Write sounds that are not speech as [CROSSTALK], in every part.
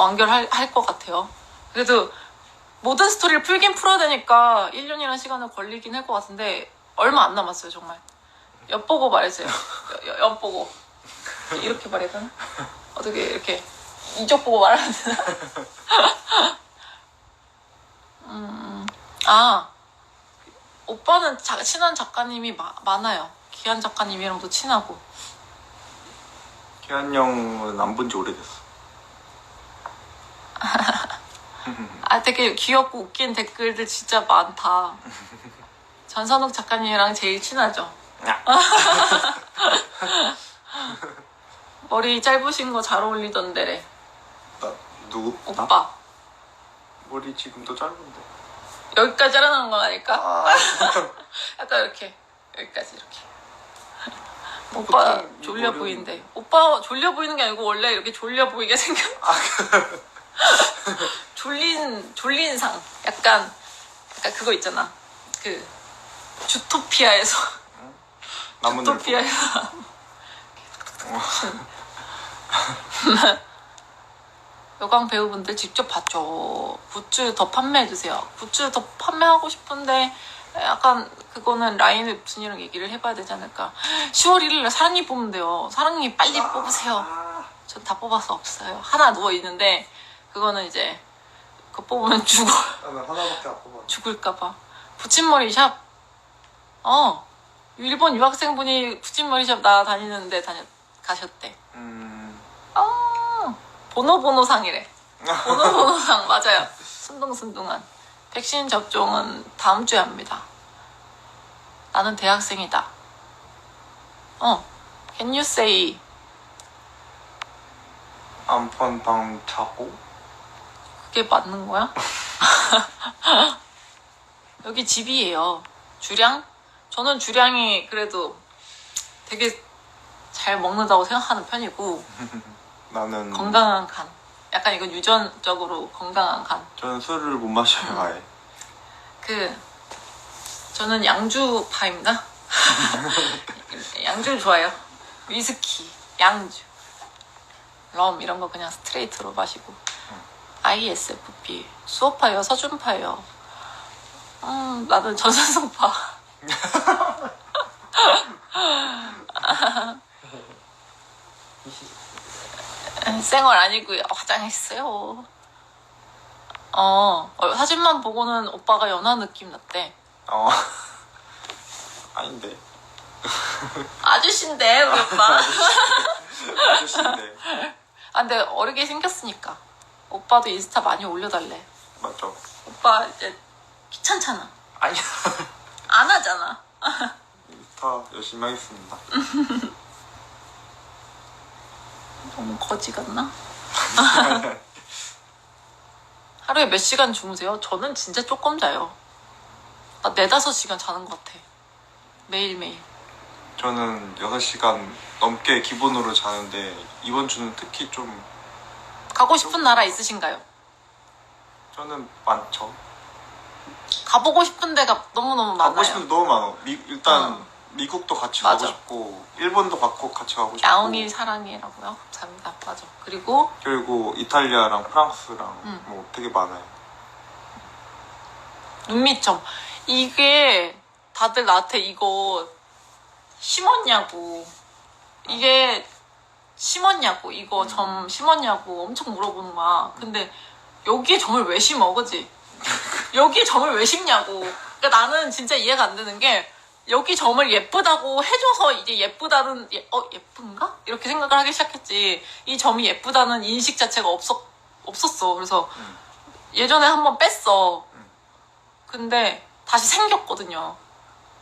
완결할 할 것 같아요. 그래도 모든 스토리를 풀긴 풀어야 되니까 1년이라는 시간은 걸리긴 할 것 같은데 얼마 안 남았어요 정말. 엿보고 말해주세요. 엿보고 이렇게 말해야 되나? 어떻게 이렇게 이쪽 보고 말해야 되나? [LAUGHS] 음, 아 오빠는 자- 친한 작가님이 마- 많아요. 기한 작가님이랑도 친하고. 기한 형은 안 본 지 오래됐어. 아 되게 귀엽고 웃긴 댓글들 진짜 많다. 전선욱 작가님이랑 제일 친하죠. 야. [LAUGHS] 머리 짧으신 거 잘 어울리던데래. 나 누구? 나? 오빠. 머리 지금도 짧은데. 여기까지 자라나는 거 아닐까? 아, [LAUGHS] 약간 이렇게. 여기까지 이렇게. [LAUGHS] 오빠 졸려 보이는데. 오빠 졸려 보이는 게 아니고 원래 이렇게 졸려 보이게 생겼. [LAUGHS] 졸린 졸린 상. 약간 약간 그거 있잖아. 그 주토피아에서 나무늘 [LAUGHS] 주토피아에서 [LAUGHS] 여광 배우분들 직접 봤죠. 굿즈 더 판매해주세요. 굿즈 더 판매하고 싶은데 약간 그거는 라인을 무슨이랑 얘기를 해봐야 되지 않을까. 10월 1일에 사랑니 뽑으면 돼요. 사랑니 빨리 뽑으세요. 전 다 뽑아서 없어요. 하나 누워 있는데 그거는 이제 그거 뽑으면 죽어 나는 하나밖에 안 뽑아. 죽을까봐. 붙임머리 샵. 어 일본 유학생분이 붙임머리 샵 나 다니는데 다녔 가셨대. 음. 아 보노보노상이래. [LAUGHS] 보노보노상 맞아요. 순둥순둥한. 백신 접종은 다음 주에 합니다. 나는 대학생이다. 어. Can you say 안폰 방 자고. 그게 맞는 거야? [LAUGHS] 여기 집이에요. 주량? 저는 주량이 그래도 되게 잘 먹는다고 생각하는 편이고 [LAUGHS] 나는 건강한 간. 약간 이건 유전적으로 건강한 간. 저는 술을 못 마셔요 아예. 그 저는 양주파입니다. [LAUGHS] 양주 좋아해요. 위스키, 양주, 럼 이런 거 그냥 스트레이트로 마시고. ISFP 수호파예요, 서준파예요. 음, 나는 전산성파. [LAUGHS] 생얼 아니고요. 화장했어요. 어, 어, 사진만 보고는 오빠가 연하 느낌 났대. 어. [LAUGHS] 아닌데. 아저씨인데 우리 오빠. [LAUGHS] 아저씨인데. 아 근데 어리게 생겼으니까 오빠도 인스타 많이 올려달래. 맞죠? 오빠 이제 귀찮잖아. 아니야. [LAUGHS] 안 하잖아. 다 열심히 하겠습니다. [LAUGHS] 너무 거지 같나? [LAUGHS] 하루에 몇 시간 주무세요? 저는 진짜 조금 자요. 나 네다섯 시간 자는 것 같아. 매일매일. 저는 6시간 넘게 기본으로 자는데 이번 주는 특히 좀 가고 싶은 나라 있으신가요? 저는 많죠. 가보고 싶은 데가 너무너무 많아요. 가고 싶은 데 너무 많아. 미, 일단 어. 미국도 같이 맞아. 가고 싶고 일본도 같이 가고 싶고 야옹이 사랑해라고요? 감사합니다. 맞아. 그리고 그리고 이탈리아랑 프랑스랑 음. 뭐 되게 많아요. 눈밑점. 이게 다들 나한테 이거 심었냐고. 이게 심었냐고. 이거 점 심었냐고 엄청 물어보는 거야. 근데 여기에 점을 왜 심어, 그지? [LAUGHS] 여기에 점을 왜 심냐고. 그러니까 나는 진짜 이해가 안 되는 게 여기 점을 예쁘다고 해줘서 이게 예쁘다는 예, 어 예쁜가 이렇게 생각을 하기 시작했지. 이 점이 예쁘다는 인식 자체가 없었 없었어. 그래서 음. 예전에 한번 뺐어. 음. 근데 다시 생겼거든요.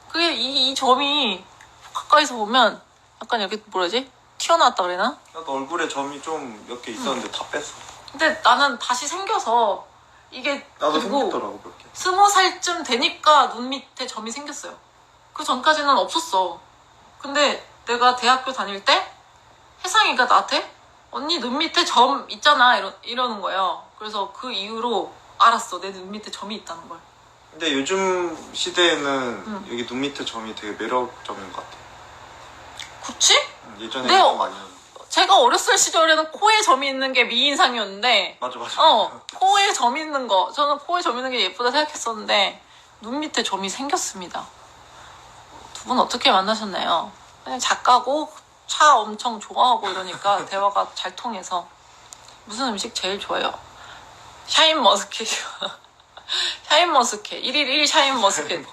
그게 이, 이 점이 가까이서 보면 약간 이렇게 뭐라지? 튀어나왔다 그래나? 나도 얼굴에 점이 좀 몇 개 있었는데 다 뺐어. 근데 나는 다시 생겨서 이게 나도 그리고 생겼더라고 몇 개. 스무 살쯤 되니까 눈 밑에 점이 생겼어요. 그 전까지는 없었어. 근데 내가 대학교 다닐 때 혜상이가 나한테 언니 눈 밑에 점 있잖아 이러, 이러는 거예요. 그래서 그 이후로 알았어 내 눈 밑에 점이 있다는 걸. 근데 요즘 시대에는 음. 여기 눈 밑에 점이 되게 매력적인 것 같아. 그치? 음, 예전에 네, 좀 많이. 제가 어렸을 시절에는 코에 점이 있는 게 미인상이었는데 맞아 맞아. 어 코에 점 있는 거 저는 코에 점 있는 게 예쁘다 생각했었는데 눈 밑에 점이 생겼습니다. 두 분 어떻게 만나셨나요? 그냥 작가고 차 엄청 좋아하고 이러니까 [LAUGHS] 대화가 잘 통해서 무슨 음식 제일 좋아요? 샤인 머스켓이요. [LAUGHS] 샤인 머스켓 1일 1 샤인 머스켓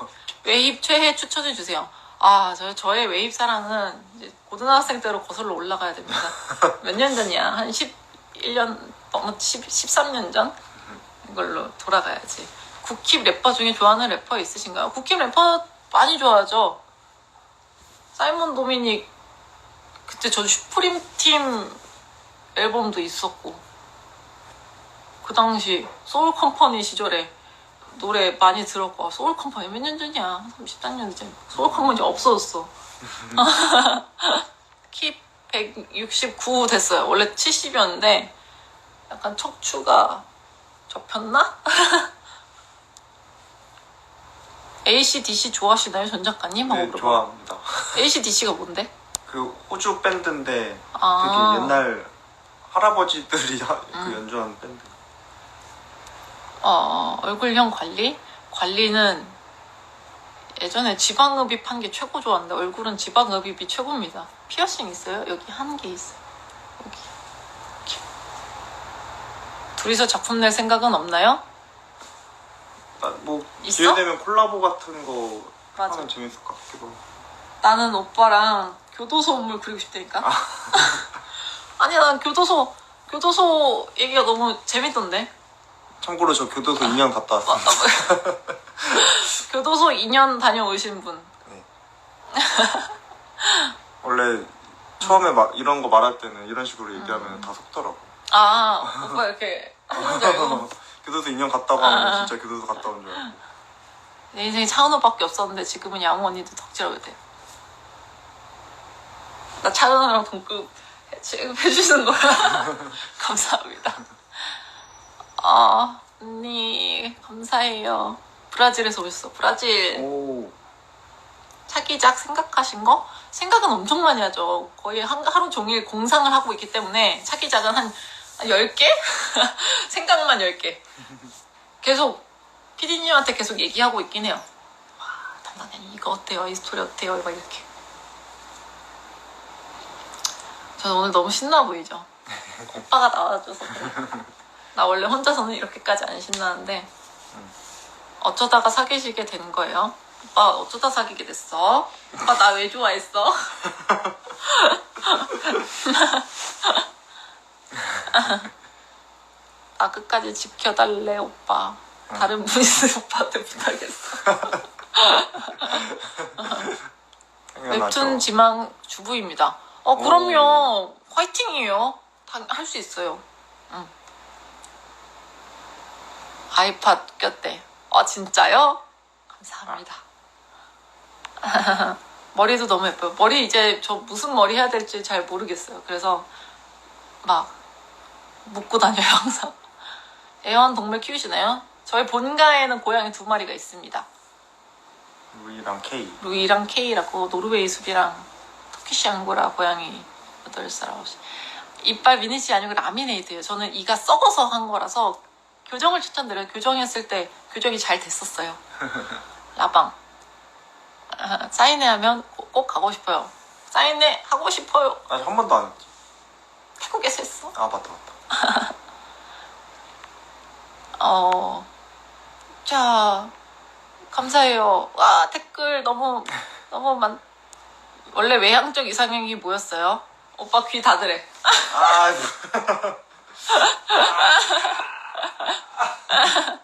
웨입 최애 추천해 주세요. 아, 저, 저의 웨입 사랑은 이제 고등학생 때로 거슬러 올라가야 됩니다. [LAUGHS] 몇 년 전이야? 한 11년, 너무 10, 13년 전? 이걸로 돌아가야지. 국힙 래퍼 중에 좋아하는 래퍼 있으신가요? 국힙 래퍼 많이 좋아하죠? 사이먼 도미닉, 그때 저 슈프림 팀 앨범도 있었고, 그 당시 소울 컴퍼니 시절에 노래 많이 들었고 아, 소울 컴퍼니 몇 년 전이야 30년 전 소울 컴퍼니 없어졌어 [LAUGHS] 키 169 됐어요 원래 70이었는데 약간 척추가 접혔나? [LAUGHS] ACDC 좋아하시나요 전 작가님? 네, 물어봐. 좋아합니다. ACDC가 뭔데? 그 호주 밴드인데 아. 되게 옛날 할아버지들이 하- 그 음. 연주하는 밴드. 어, 얼굴형 관리? 관리는 예전에 지방흡입 한 게 최고 좋았는데 얼굴은 지방흡입이 최고입니다. 피어싱 있어요? 여기 한 개 있어요. 여기. 이렇게. 둘이서 작품 낼 생각은 없나요? 나, 뭐 있어? 기회 되면 콜라보 같은 거 맞아. 하면 재밌을 것 같기도. 하고. 나는 오빠랑 교도소 인물 그리고 싶다니까? [LAUGHS] 아니, 난 교도소, 교도소 얘기가 너무 재밌던데? 참고로 저 교도소 2년 갔다 아, 왔습니다. 아, 교도소 2년 다녀오신 분. 원래 처음에 막 이런 거 말할 때는 이런 식으로 얘기하면 다 속더라고. 아, 오빠 이렇게 하는 줄 알고. [LAUGHS] 교도소 2년 갔다고 하면 아. 진짜 교도소 갔다 온 줄 알고. 내 인생에 차은우밖에 없었는데 지금은 양호 언니도 덕질하게 돼. 나 차은우랑 동급 해주시는 거야. [LAUGHS] 감사합니다. 아, 언니, 감사해요. 브라질에서 오셨어. 브라질 오. 차기작 생각하신 거? 생각은 엄청 많이 하죠. 거의 한, 하루 종일 공상을 하고 있기 때문에 차기작은 한, 한 10개? [LAUGHS] 생각만 10개. 계속 피디님한테 계속 얘기하고 있긴 해요. 와, 담당자님 이거 어때요? 이 스토리 어때요? 막 이렇게. 저는 오늘 너무 신나 보이죠? [LAUGHS] 오빠가 나와줘서 그래. 나 원래 혼자서는 이렇게까지 안 신나는데 어쩌다가 사귀시게 된 거예요? 오빠 어쩌다 사귀게 됐어? 오빠 나 왜 좋아했어? [LAUGHS] 나 끝까지 지켜달래 오빠 다른 분 있으면 [LAUGHS] 오빠한테 부탁했어 [LAUGHS] 당연하죠. 웹툰 지망 주부입니다 어 그럼요 화이팅이에요 할 수 있어요 응. 아이팟 꼈대. 어 진짜요? 감사합니다. [LAUGHS] 머리도 너무 예뻐요. 머리 이제 저 무슨 머리 해야 될지 잘 모르겠어요. 그래서 막 묶고 다녀요 [LAUGHS] 항상. 애완 동물 키우시나요? 저희 본가에는 고양이 두 마리가 있습니다. 루이랑 케이. 루이랑 케이라고 노르웨이 숲이랑 터키시 앙고라 고양이 8살 9시 이빨 미니시 아니고 라미네이트예요. 저는 이가 썩어서 한 거라서 교정을 추천드려요 교정했을 때 교정이 잘 됐었어요 라방 아, 사인회 하면 꼭, 꼭 가고 싶어요 사인회 하고 싶어요 아직 한 번도 안 했지. 태국에서 했어 아 맞다 맞다. [LAUGHS] 어, 자, 감사해요. 와, 댓글 너무, 너무 많, 원래 외향적 이상형이 뭐였어요? 오빠 귀 닫으래. 아 [LAUGHS] [LAUGHS]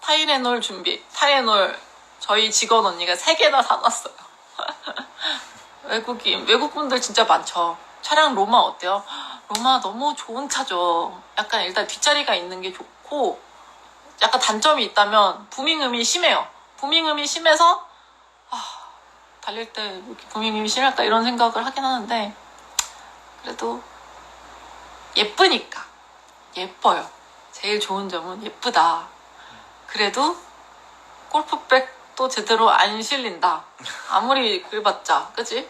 타이레놀 준비. 타이레놀 저희 직원 언니가 세 개나 사놨어요. [LAUGHS] 외국인, 외국분들 진짜 많죠. 차량 로마 어때요? 로마 너무 좋은 차죠. 약간 일단 뒷자리가 있는 게 좋고, 약간 단점이 있다면 부밍음이 심해요. 부밍음이 심해서, 아, 달릴 때왜 이렇게 부밍음이 심할까 이런 생각을 하긴 하는데, 그래도 예쁘니까. 예뻐요. 제일 좋은 점은 예쁘다. 그래도 골프백도 제대로 안 실린다. 아무리 긁봤자, 그지?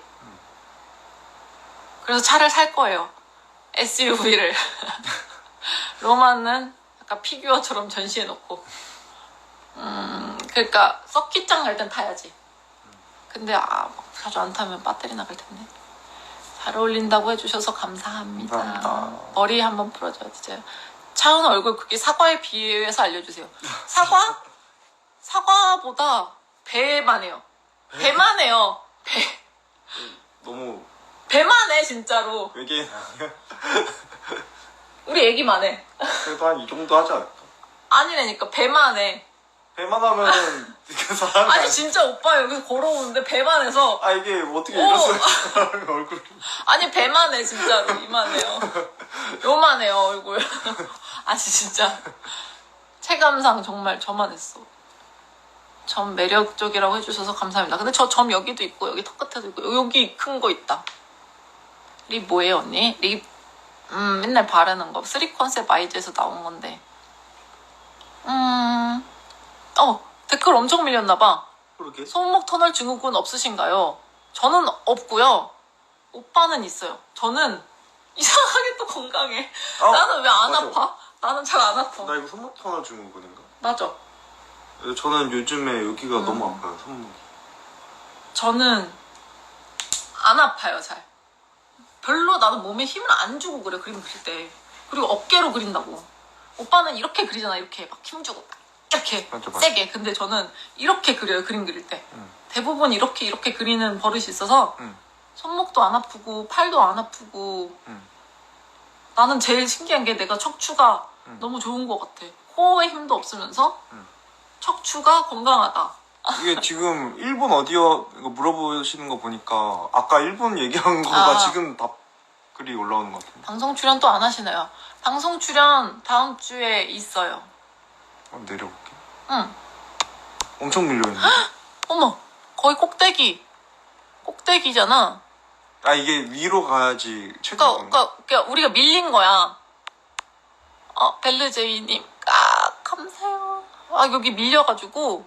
그래서 차를 살 거예요. SUV를. [LAUGHS] 로마는 약간 피규어처럼 전시해놓고. 음, 그러니까 서킷장 갈 땐 타야지. 근데 아, 뭐 자주 안 타면 배터리 나갈 텐데. 잘 어울린다고 해주셔서 감사합니다. 감사합니다. 머리 한번 풀어줘야 되죠. 차은 얼굴 크기 사과에 비해서 알려주세요. 사과? 사과보다 배만 해요. 배만 해요. 배. 너무 배만 해, 진짜로. 외계인 아니야? 우리 애기만 해. 그래도 한 이 정도 하지 않을까? 아니라니까, 배만 해. 배만 하면은 그 사람이 아니, 진짜 오빠 여기서 걸어오는데 배만 해서. 아 이게 어떻게 오. 이랬어요? 사람이 얼굴 아니, 배만 해, 진짜로. 이만해요. 요만해요, 얼굴. [LAUGHS] 아니, 진짜. 체감상 정말 저만 했어. 점 매력적이라고 해주셔서 감사합니다. 근데 저 점 여기도 있고, 여기 턱 끝에도 있고, 여기 큰 거 있다. 립 뭐예요, 언니? 립, 음, 맨날 바르는 거. 쓰리 컨셉 아이즈에서 나온 건데. 음, 어, 댓글 엄청 밀렸나봐. 그러게 손목 터널 증후군 없으신가요? 저는 없고요. 오빠는 있어요. 저는 이상하게 또 건강해. 어, 나는 왜 안 맞아. 아파? 나는 잘 안 아파. 나 이거 손목 터널 증후군인가? 맞아. 저는 요즘에 여기가 음. 너무 아파요 손목이 저는 안 아파요, 잘. 별로 나는 몸에 힘을 안 주고 그래, 그림 그릴 때. 그리고 어깨로 그린다고. 오빠는 이렇게 그리잖아, 이렇게 막 힘 주고. 이렇게 맞아. 세게. 근데 저는 이렇게 그려요, 그림 그릴 때. 음. 대부분 이렇게 이렇게 그리는 버릇이 있어서 음. 손목도 안 아프고 팔도 안 아프고 음. 나는 제일 신기한 게 내가 척추가 음. 너무 좋은 것 같아. 코어에 힘도 없으면서 음. 척추가 건강하다. 이게 지금 일본 어디요? 이거 물어보시는 거 보니까 아까 일본 얘기한 [LAUGHS] 거가 아. 지금 답글이 올라오는 것 같은데 방송 출연 또 안 하시나요? 방송 출연 다음 주에 있어요. 한번 내려볼게 응. 엄청 밀려있네 어머, 거의 꼭대기. 꼭대기잖아. 아 이게 위로 가야지 그러니까, 체크가 그러니까, 그러니까 우리가 밀린 거야. 어, 벨르제이님, 아, 감사해요. 아, 여기 밀려가지고,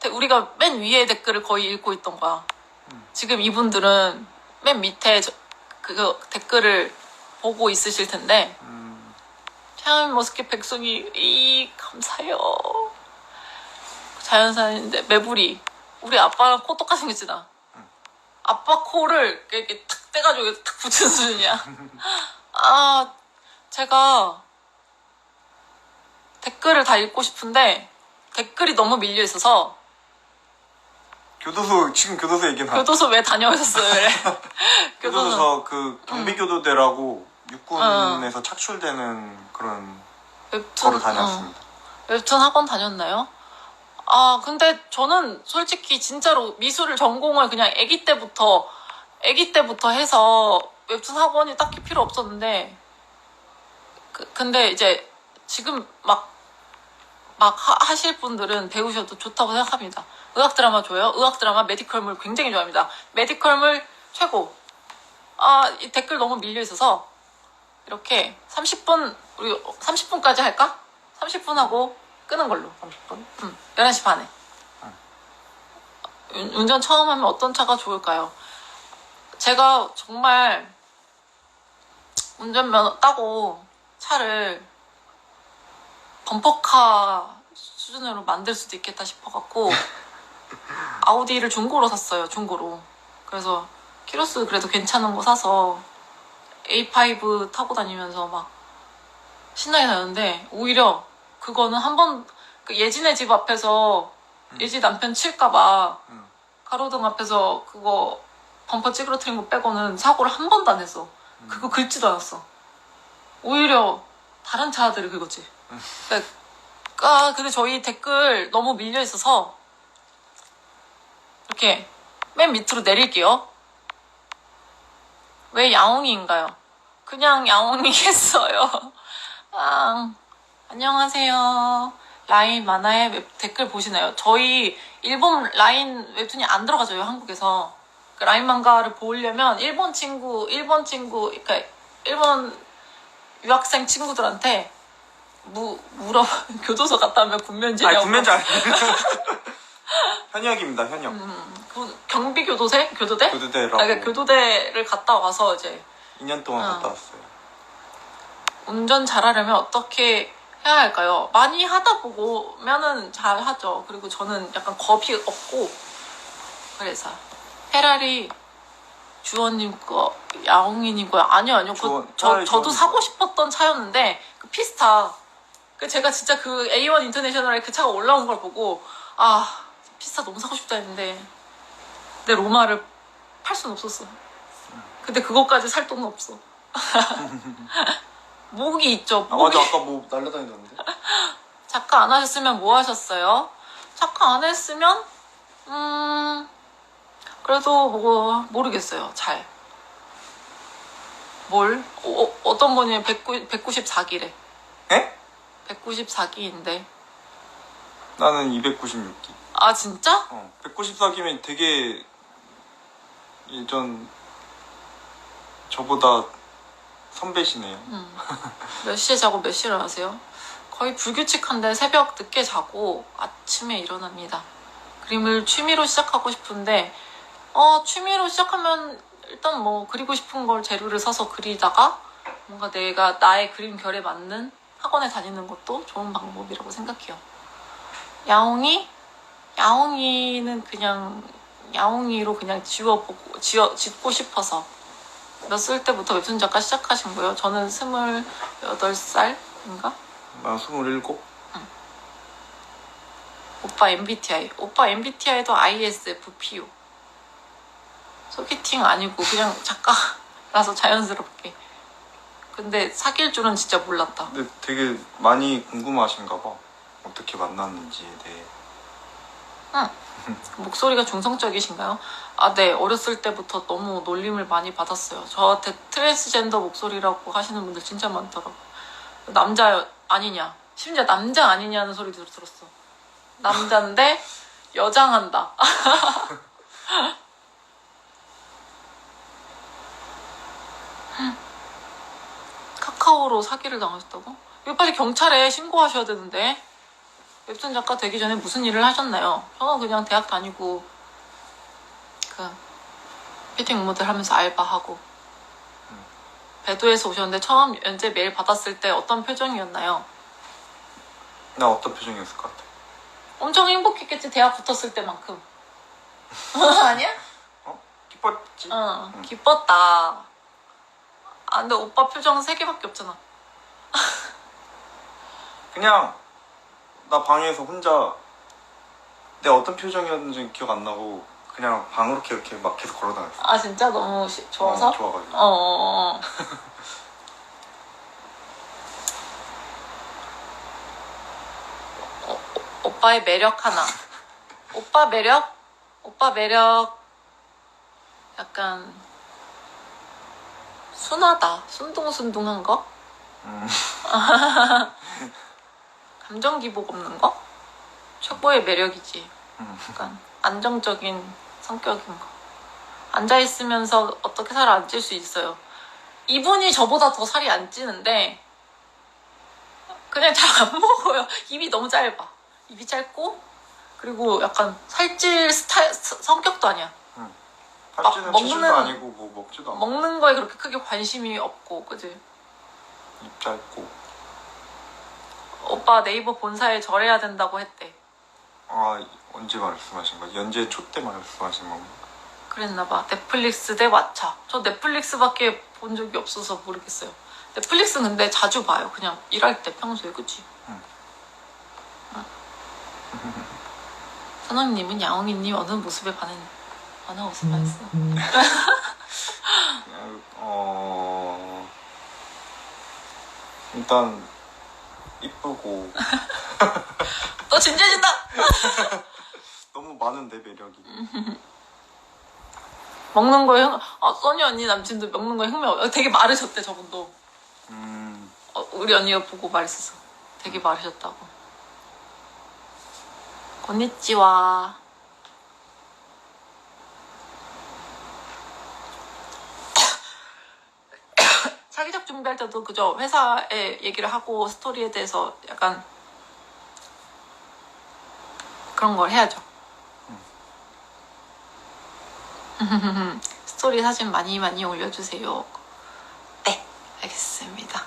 데- 우리가 맨 위에 댓글을 거의 읽고 있던 거야. 음. 지금 이분들은 맨 밑에 저, 그거 댓글을 보고 있으실 텐데, 음, 샤인 머스켓 백송이, 이, 감사해요. 자연산인데, 매부리. 우리 아빠랑 코 똑같이 생겼잖아. 아빠 코를 이렇게 탁 떼가지고 이렇게 탁 붙이는 수준이야. 아, 제가 댓글을 다 읽고 싶은데 댓글이 너무 밀려 있어서 교도소 지금 교도소 얘기나 교도소 왜 다녀오셨어요? 그래. [LAUGHS] 교도소 교도소 저그 경비교도대라고 육군에서 착출되는 그런 웹툰 거로 다녔습니다 어, 웹툰 학원 다녔나요? 아 근데 저는 솔직히 진짜로 미술을 전공을 그냥 아기 때부터 아기 때부터 해서 웹툰 학원이 딱히 필요 없었는데 그, 근데 이제 지금 막 막 하실 분들은 배우셔도 좋다고 생각합니다. 의학 드라마 좋아요? 의학 드라마 메디컬물 굉장히 좋아합니다. 메디컬물 최고. 아, 이 댓글 너무 밀려 있어서 이렇게 30분 우리 30분까지 할까? 30분 하고 끄는 걸로. 30분. 응. 11시 반에. 운- 운전 처음 하면 어떤 차가 좋을까요? 제가 정말 운전면허 따고 차를 범퍼카 수준으로 만들 수도 있겠다 싶어갖고 [LAUGHS] 아우디를 중고로 샀어요 중고로 그래서 키로수 그래도 괜찮은 거 사서 A5 타고 다니면서 막 신나게 다녔는데 오히려 그거는 한번 그 예진의 집 앞에서 예진 남편 칠까봐 음. 가로등 앞에서 그거 범퍼 찌그러뜨린 거 빼고는 사고를 한 번도 안 했어. 그거 긁지도 않았어. 오히려 다른 차들이 긁었지. 그러니까, 아, 근데 저희 댓글 너무 밀려 있어서 이렇게 맨 밑으로 내릴게요. 왜 야옹이인가요? 그냥 야옹이 했어요. 아, 안녕하세요. 라인 만화의 웹 댓글 보시나요? 저희 일본 라인 웹툰이 안 들어가져요, 한국에서. 그 라인 망가를 보려면 일본 친구, 일본 친구, 그러니까 일본 유학생 친구들한테 무, 물어, [LAUGHS] 교도소 갔다 오면 군면제냐고. 아니 군면제 아니에요 [LAUGHS] 현역입니다 현역 음, 부- 경비 교도세 교도대? 교대라고 아, 그러니까 교도대를 갔다 와서 이제 2년 동안 어. 갔다 왔어요. 운전 잘하려면 어떻게 해야 할까요? 많이 하다 보면은 잘 하죠. 그리고 저는 약간 겁이 없고 그래서 페라리 주원님 거 야옹이님 거 아니요 아니요 그, 주원- 저 페라리 저도 주원님 사고 거. 싶었던 차였는데 그 피스타 그 제가 진짜 그 A1 인터내셔널에 그 차가 올라온 걸 보고 아 피스타 너무 사고 싶다 했는데 내 로마를 팔순 없었어. 근데 그것까지 살 돈은 없어. [LAUGHS] 목이 있죠. 아 목이. 맞아 아까 뭐 날라다니던데. [LAUGHS] 작가 안 하셨으면 뭐 하셨어요? 작가 안 했으면 음 그래도 뭐 모르겠어요. 잘. 뭘? 어, 어떤 분이 109, 194기래. 에? 194기인데. 나는 296기. 아 진짜? 어, 194기면 되게 예전 저보다 선배시네요. 음. 몇 시에 자고 몇 시에 일어나세요? 거의 불규칙한데 새벽 늦게 자고 아침에 일어납니다. 그림을 취미로 시작하고 싶은데 어 취미로 시작하면 일단 뭐 그리고 싶은 걸 재료를 사서 그리다가 뭔가 내가 나의 그림 결에 맞는 학원에 다니는 것도 좋은 방법이라고 생각해요. 야옹이? 야옹이는 그냥 야옹이로 그냥 지워보고 지어 짓고 싶어서 몇 살 때부터 웹툰 작가 시작하신 거예요? 저는 스물여덟 살인가? 나 27? 오빠 MBTI. 오빠 MBTI도 ISFP요. 소개팅 아니고 그냥 작가라서 자연스럽게. 근데 사귈 줄은 진짜 몰랐다. 근데 되게 많이 궁금하신가 봐. 어떻게 만났는지에 대해. 목소리가 중성적이신가요? 아, 네. 어렸을 때부터 너무 놀림을 많이 받았어요. 저한테 트랜스젠더 목소리라고 하시는 분들 진짜 많더라고요. 남자 아니냐. 심지어 남자 아니냐는 소리도 들었어. 남자인데 [LAUGHS] 여장한다. [LAUGHS] 카카오로 사기를 당하셨다고? 이거 빨리 경찰에 신고하셔야 되는데. 웹툰 작가 되기 전에 무슨 일을 하셨나요? 저는 그냥 대학 다니고 그 피팅 모델 하면서 알바하고 배도에서 오셨는데 처음 연재 메일 받았을 때 어떤 표정이었나요? 나 어떤 표정이었을 것 같아? 엄청 행복했겠지 대학 붙었을 때만큼 [LAUGHS] 아니야? 기뻤지? 응 기뻤다 아 근데 오빠 표정 세 개밖에 없잖아 [LAUGHS] 그냥 나 방에서 혼자 내 어떤 표정이었는지 기억 안 나고 그냥 방으로 이렇게, 막 계속 걸어 다녔어. 아 진짜 너무 시- 좋아서? 어, 좋아가지고. 어, 어, 어. 어, 어, 오빠의 매력 하나. 오빠 매력? 오빠 매력 약간 순하다. 순둥순둥한 거? 음. [LAUGHS] [LAUGHS] 감정 기복 없는 거? 최고의 매력이지. 음. 약간 안정적인 성격인 거. 앉아 있으면서 어떻게 살안찔 수 있어요. 이분이 저보다 더 살이 안 찌는데 그냥 잘 안 [LAUGHS] 먹어요. 입이 너무 짧아. 입이 짧고 그리고 약간 살찔 스타일 스- 성격도 아니야. 팔찌는 막 치질도 먹는- 아니고 뭐 먹지도 않고 먹는 거에 그렇게 크게 관심이 없고, 그지? 입 짧고 오빠 네이버 본사에 절해야 된다고 했대. 아 언제 말씀하신 거야? 연재 초 때 말씀하신 건가? 그랬나 봐. 넷플릭스 대 왓챠. 저 넷플릭스밖에 본 적이 없어서 모르겠어요. 넷플릭스 근데 자주 봐요. 그냥 일할 때 평소에 그치? 응. 응. 선영님은 야옹이님 어느 모습에 반했 반하 웃음 했어. 그냥, 어 일단 이쁘고 [LAUGHS] 너 진지해진다. [LAUGHS] 너무 많은데 매력이 [LAUGHS] 먹는 거에 흥. 아 써니 언니 남친도 먹는 거에 흥미 없. 되게 마르셨대 저분도. 음 어, 우리 언니가 보고 말했었어. 되게 마르셨다고. 건니찌와. 사기작 준비할 때도 그저 회사에 얘기를 하고 스토리에 대해서 약간 그런 걸 해야죠. [LAUGHS] 스토리 사진 많이 많이 올려주세요. 네, 알겠습니다.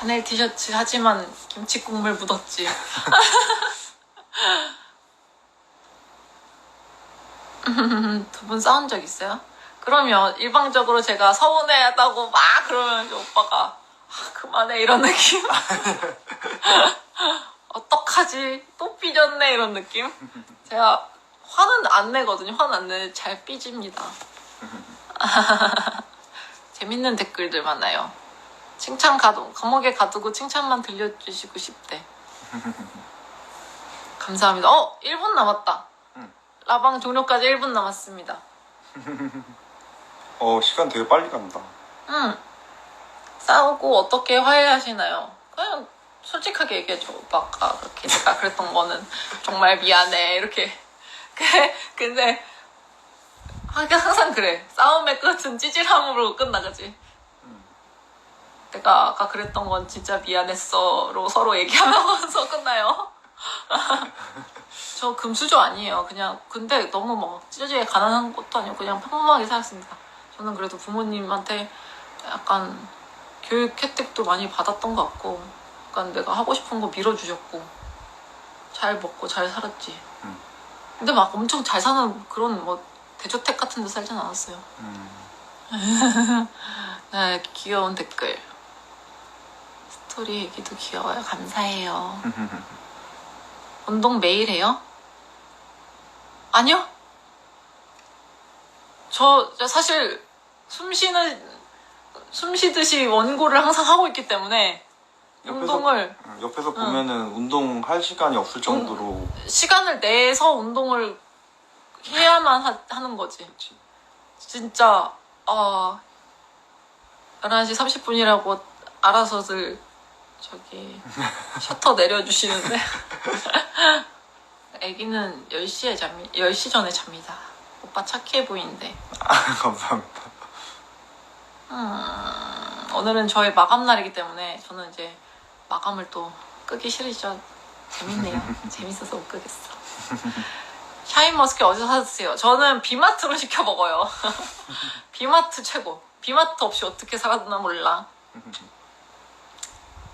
샤넬 티셔츠 하지만 김치 국물 묻었지. [LAUGHS] 두 분 싸운 적 있어요? 그러면 일방적으로 제가 서운해하다고 막 그러면 오빠가 아, 그만해 이런 느낌? [LAUGHS] 어떡하지? 또 삐졌네 이런 느낌? 제가 화는 안 내거든요. 화는 안 내. 잘 삐집니다. [LAUGHS] 재밌는 댓글들 많아요. 칭찬 가도, 감옥에 가두고 칭찬만 들려주시고 싶대. [LAUGHS] 감사합니다. 어! 1분 남았다. 응. 라방 종료까지 1분 남았습니다. 어 시간 되게 빨리 간다. 응. 싸우고 어떻게 화해하시나요? 그냥 솔직하게 얘기해줘. 오빠가 그렇게 내가 그랬던 거는 정말 미안해. 이렇게. [LAUGHS] 그래. 근데 항상 그래. 싸움의 끝은 찌질함으로 끝나가지. 내가 아까 그랬던 건 진짜 미안했어로 서로 얘기하면서 [LAUGHS] 끝나요. [LAUGHS] 저 금수저 아니에요. 그냥 근데 너무 막 찌질하게 가난한 것도 아니고 그냥 평범하게 살았습니다. 저는 그래도 부모님한테 약간 교육 혜택도 많이 받았던 것 같고 약간 내가 하고 싶은 거 밀어주셨고 잘 먹고 잘 살았지. 음. 근데 막 엄청 잘 사는 그런 뭐 대저택 같은 데 살진 않았어요. 음. [LAUGHS] 네, 귀여운 댓글. 스토리 얘기도 귀여워요. 감사해요. [LAUGHS] 운동 매일 해요? 아니요. 저, 저 사실 숨 쉬는 숨 쉬듯이 원고를 항상 하고 있기 때문에 운동을 응, 옆에서 보면은 운동할 시간이 없을 정도로 시간을 내서 운동을 해야만 하, 는 거지. 그치. 진짜 어 11시 30분이라고 알아서들 저기 [LAUGHS] 셔터 내려주시는데 [LAUGHS] 아기는 10시에 잠이 10시 전에 잡니다. 오빠 착해 보이는데 감사합니다. 음, 오늘은 저의 마감 날이기 때문에 저는 이제 마감을 또 끄기 싫으시죠? 재밌네요. [LAUGHS] 재밌어서 못 끄겠어. 샤인머스켓 어디서 사드세요? 저는 비마트로 시켜 먹어요. 비마트 [LAUGHS] 최고. 비마트 없이 어떻게 살았나 몰라.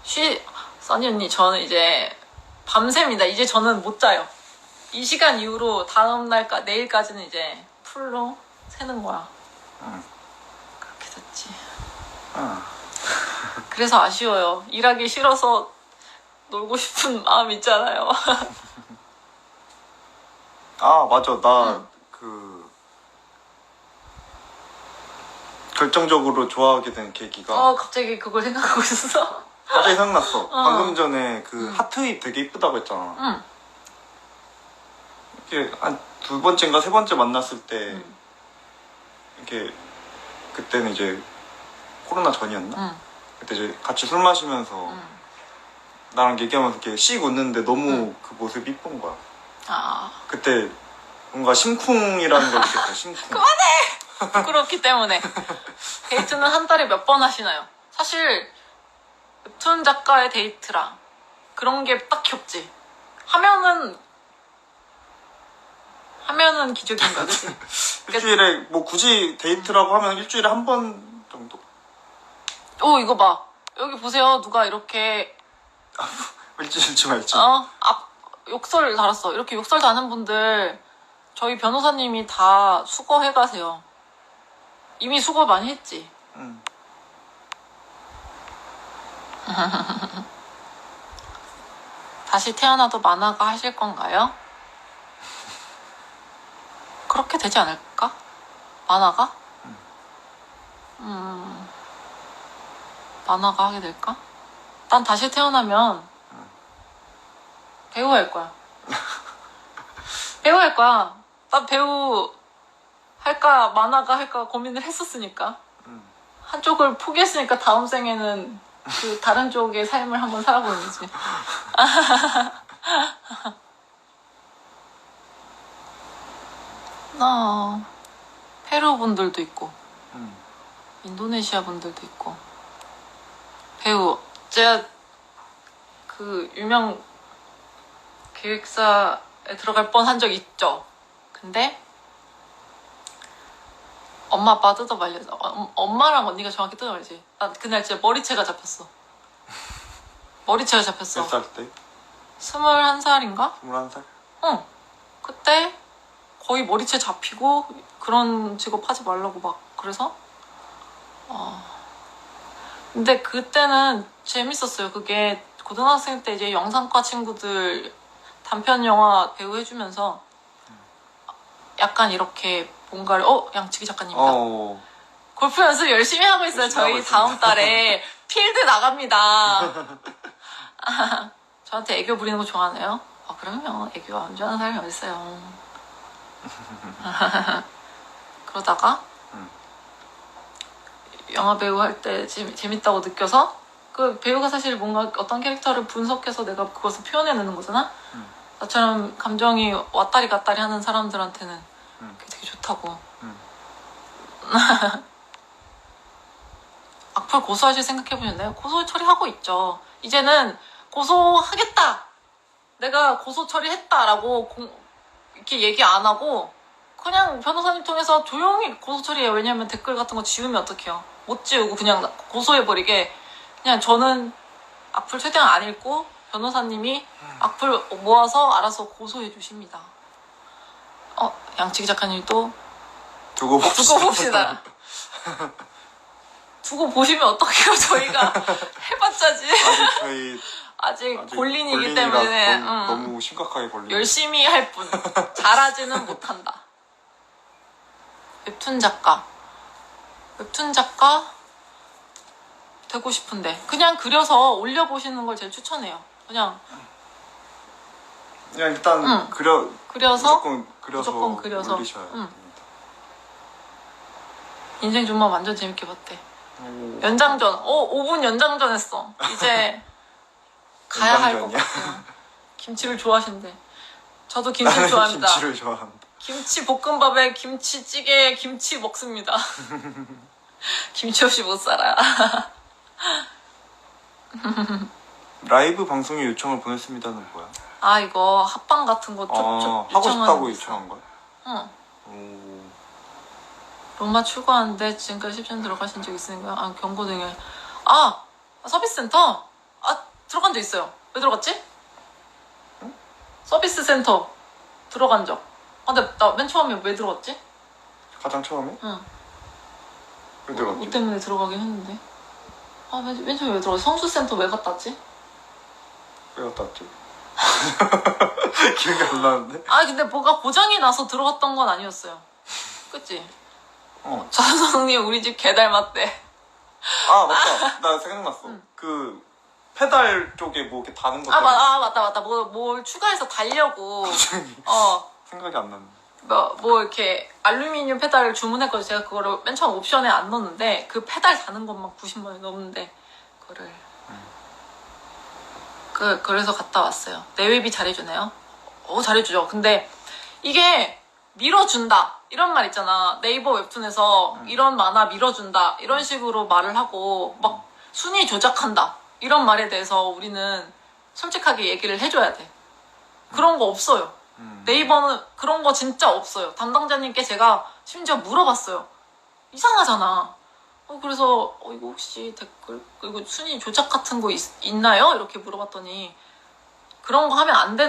쉬, 써니 언니, 저는 이제 밤새입니다. 이제 저는 못 자요. 이 시간 이후로 다음 날까 내일까지는 이제 풀로 새는 거야. 응. 그렇게 됐지. 아, 그래서 아쉬워요. 일하기 싫어서 놀고 싶은 마음 있잖아요. [LAUGHS] 아 맞아 나 응. 그 결정적으로 좋아하게 된 계기가 어, 갑자기 그걸 생각하고 있었어. 갑자기 생각났어. 방금 전에 그 응. 하트잎 되게 이쁘다고 했잖아. 응. 이렇게 한 두 번째인가 세 번째 만났을 때 응. 이렇게 그때는 이제 코로나 전이었나? 응. 그때 이제 같이 술 마시면서 응. 나랑 얘기하면서 이렇게 씩 웃는데 너무 응. 그 모습이 이쁜 거야. 아, 그때 뭔가 심쿵이라는 걸 느꼈어. 심쿵. [LAUGHS] 부끄럽기 때문에. 데이트는 한 달에 몇 번 하시나요? 사실, 웹툰 작가의 데이트랑 그런 게 딱히 없지. 하면은, 하면은 기적인 거야, 그치? [LAUGHS] 일주일에 뭐 굳이 데이트라고 하면 일주일에 한 번? 오, 이거 봐. 여기 보세요. 누가 이렇게 [LAUGHS] 일주일 치 말지. 어, 앞, 욕설 달았어. 이렇게 욕설 다는 분들, 저희 변호사님이 다 수거해 가세요. 이미 수거 많이 했지. 응. [LAUGHS] 다시 태어나도 만화가 하실 건가요? 그렇게 되지 않을까? 만화가? 음, 만화가 하게 될까? 난 다시 태어나면 배우 할 거야. [LAUGHS] 배우 할 거야. 난 배우 할까, 만화가 할까 고민을 했었으니까. 응. 한쪽을 포기했으니까 다음 생에는 그 다른 쪽의 삶을 한번 살아보는 거지. [LAUGHS] 나 페루 분들도 있고 응. 인도네시아 분들도 있고 배우 제가 그 유명 기획사에 들어갈 뻔한 적 있죠. 근데 엄마 아빠 뜯어 말려서 어, 엄마랑 언니가 정확히 뜯어 말지. 나 그날 진짜 머리채가 잡혔어. 머리채가 잡혔어. 몇 살 때? 스물한 살인가? 21살? 응. 그때 거의 머리채 잡히고 그런 직업 하지 말라고 막 그래서 어. 근데 그때는 재밌었어요. 그게 고등학생 때 이제 영상과 친구들 단편 영화 배우 해주면서 약간 이렇게 뭔가를 어 양치기 작가님이다. 어. 골프 연습 열심히 하고 있어요. 열심히 저희 하고. 다음 달에 [LAUGHS] 필드 나갑니다. [LAUGHS] 저한테 애교 부리는 거 좋아하네요. 아, 그럼요. 애교 안 좋아하는 사람이 어딨어요. [LAUGHS] 그러다가 음. 영화 배우 할 때 재밌다고 느껴서 그 배우가 사실 뭔가 어떤 캐릭터를 분석해서 내가 그것을 표현해 내는 거잖아. 음. 나처럼 감정이 왔다리 갔다리 하는 사람들한테는 음. 그게 되게 좋다고. 음. [LAUGHS] 악플 고소하실 생각해 보셨나요? 고소 처리하고 있죠. 이제는 고소하겠다. 내가 고소 처리했다라고 공- 이렇게 얘기 안 하고 그냥 변호사님 통해서 조용히 고소 처리해요. 왜냐면 댓글 같은 거 지우면 어떡해요. 못 지우고 그냥 고소해버리게 그냥 저는 악플 최대한 안 읽고 변호사님이 악플 모아서 알아서 고소해 주십니다. 어, 양치기 작가님 또 두고 봅시다. 두고 봅시다. [LAUGHS] 두고 보시면 어떡해요, 저희가. [LAUGHS] 해봤자지. 아직 저희 [LAUGHS] 아직 아직 골린이기 때문에 너무, 응. 너무 심각하게 걸린. 열심히 할 뿐. 잘하지는 못한다. 웹툰 작가. 웹툰 작가 되고 싶은데. 그냥 그려서 올려보시는 걸 제일 추천해요. 그냥 그냥 일단 응. 그려 그려서 무조건 그려서 무조건 그려서. 올리셔야 응. 됩니다. 인생 좀만 완전 재밌게 봤대. 오. 연장전. 어, 5분 연장전 했어. 이제 [LAUGHS] 가야 할 것? 같아요. 김치를 좋아하신대. 저도 [LAUGHS] 김치 나는 좋아합니다. 김치를 좋아합니다. 김치 볶음밥에 김치찌개에 김치 먹습니다. [LAUGHS] 김치 없이 못 살아. [LAUGHS] 라이브 방송에 요청을 보냈습니다는 뭐야? 아 이거 합방 같은 거 쪽, 아, 쪽 하고 싶다고. 요청한 거야? 응. 오. 로마 출고하는데 지금까지 10년 들어가신 적 있으니까 아 경고 등에 아 서비스 센터 아 들어간 적 있어요. 왜 들어갔지? 서비스 센터 들어간 적. 아 근데 나 맨 처음에 왜 들어갔지? 가장 처음에? 응. 왜뭐 들어갔지? 때문에 들어가긴 했는데. 아, 맨, 맨 처음에 왜 들어갔지? 성수센터 왜 갔다 왔지? 왜 갔다 왔지? [LAUGHS] 기억이 안 나는데? 아, 근데 뭐가 고장이 나서 들어갔던 건 아니었어요. 그치? 어. 전성님 우리 집 개 닮았대. 아 맞다. 나 생각났어. 응. 그 페달 쪽에 뭐 이렇게 다는 거 아, 때문에 맞, 아 맞다, 맞다. 뭐, 뭘 추가해서 달려고. 어, 생각이 안 나네. 뭐, 뭐 이렇게 알루미늄 페달을 주문했거든요. 제가 그거를 맨 처음 옵션에 안 넣었는데 그 페달 다는 것만 90만 원이 넘는데 그거를. 그, 그래서 갔다 왔어요. 내외비 잘해주네요. 어, 잘해주죠. 근데 이게 밀어준다. 이런 말 있잖아. 네이버 웹툰에서 음. 이런 만화 밀어준다. 이런 식으로 말을 하고 막 순위 조작한다. 이런 말에 대해서 우리는 솔직하게 얘기를 해줘야 돼. 그런 거 없어요. 음. 네이버는 그런 거 진짜 없어요. 담당자님께 제가 심지어 물어봤어요. 이상하잖아. 어, 그래서 어, 이거 혹시 댓글 그리고 순위 조작 같은 거 있, 있나요? 이렇게 물어봤더니 그런 거 하면 안 되는